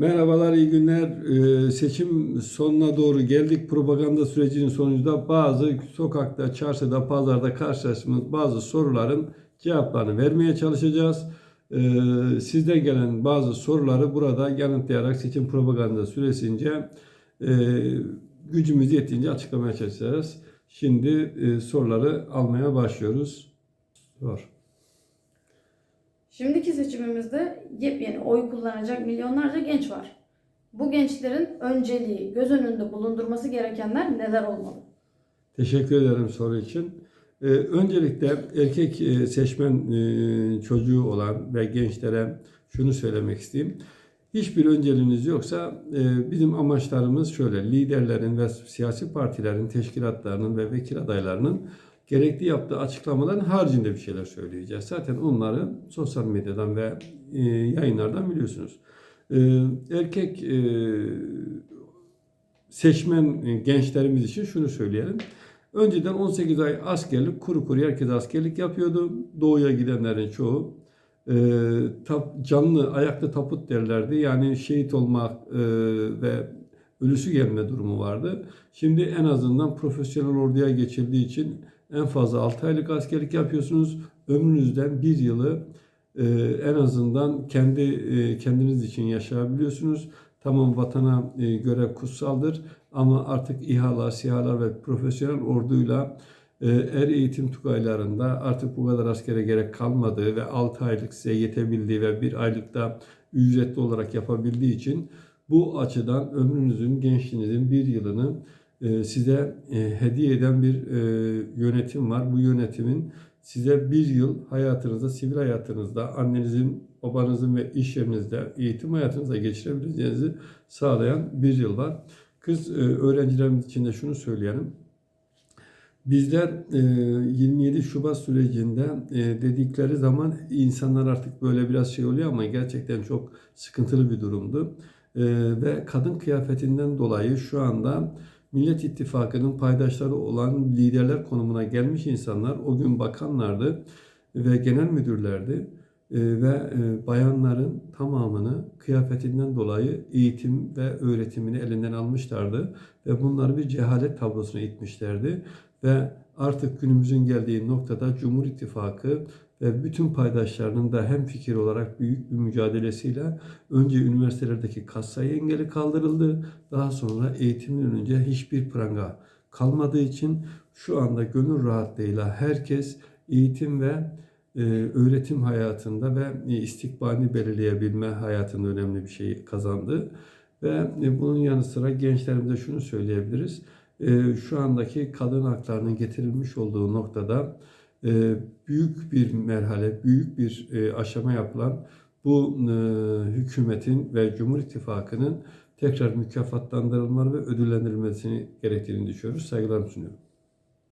Merhabalar, iyi günler. Ee, seçim sonuna doğru geldik. Propaganda sürecinin sonucunda bazı sokakta, çarşıda, pazarda karşılaştığımız bazı soruların cevaplarını vermeye çalışacağız. Ee, sizden gelen bazı soruları burada yanıtlayarak seçim propaganda süresince e, gücümüz yettiğince açıklamaya çalışacağız. Şimdi e, soruları almaya başlıyoruz. Sor. Şimdiki seçimimizde yepyeni oy kullanacak milyonlarca genç var. Bu gençlerin önceliği, göz önünde bulundurması gerekenler neler olmalı? Teşekkür ederim soru için. Ee, öncelikle erkek e, seçmen e, çocuğu olan ve gençlere şunu söylemek isteyeyim. Hiçbir önceliğiniz yoksa e, bizim amaçlarımız şöyle. Liderlerin ve siyasi partilerin, teşkilatlarının ve vekil adaylarının gerekli yaptığı açıklamaların haricinde bir şeyler söyleyeceğiz. Zaten onları sosyal medyadan ve e, yayınlardan biliyorsunuz. E, erkek e, seçmen e, gençlerimiz için şunu söyleyelim. Önceden 18 ay askerlik, kuru kuru herkes askerlik yapıyordu. Doğuya gidenlerin çoğu e, tap, canlı ayakta taput derlerdi. Yani şehit olmak e, ve ölüsü gelme durumu vardı. Şimdi en azından profesyonel orduya geçildiği için en fazla 6 aylık askerlik yapıyorsunuz. Ömrünüzden bir yılı e, en azından kendi e, kendiniz için yaşayabiliyorsunuz. Tamam vatana e, göre kutsaldır ama artık İHA'lar, SİHA'lar ve profesyonel orduyla e, er eğitim tugaylarında artık bu kadar askere gerek kalmadığı ve 6 aylık size yetebildiği ve bir aylıkta ücretli olarak yapabildiği için bu açıdan ömrünüzün, gençliğinizin bir yılını e, size e, hediye eden bir e, yönetim var. Bu yönetimin size bir yıl hayatınızda, sivil hayatınızda, annenizin, babanızın ve iş yerinizde, eğitim hayatınızda geçirebileceğinizi sağlayan bir yıl var. Kız öğrencilerimiz için de şunu söyleyelim. Bizler e, 27 Şubat sürecinde dedikleri zaman insanlar artık böyle biraz şey oluyor ama gerçekten çok sıkıntılı bir durumdu. E, ve kadın kıyafetinden dolayı şu anda Millet İttifakı'nın paydaşları olan liderler konumuna gelmiş insanlar o gün bakanlardı ve genel müdürlerdi ve e, bayanların tamamını kıyafetinden dolayı eğitim ve öğretimini elinden almışlardı ve bunları bir cehalet tablosuna itmişlerdi ve artık günümüzün geldiği noktada Cumhur İttifakı ve bütün paydaşlarının da hem fikir olarak büyük bir mücadelesiyle önce üniversitelerdeki katsayı engeli kaldırıldı. Daha sonra eğitimin önünce hiçbir pranga kalmadığı için şu anda gönül rahatlığıyla herkes eğitim ve öğretim hayatında ve e, istikbalini belirleyebilme hayatında önemli bir şey kazandı. Ve e, bunun yanı sıra gençlerimize şunu söyleyebiliriz. E, şu andaki kadın haklarının getirilmiş olduğu noktada e, büyük bir merhale, büyük bir aşama yapılan bu hükümetin ve Cumhur İttifakı'nın tekrar mükafatlandırılmalı ve ödüllendirilmesini gerektiğini düşünüyoruz. Saygılarımı sunuyorum.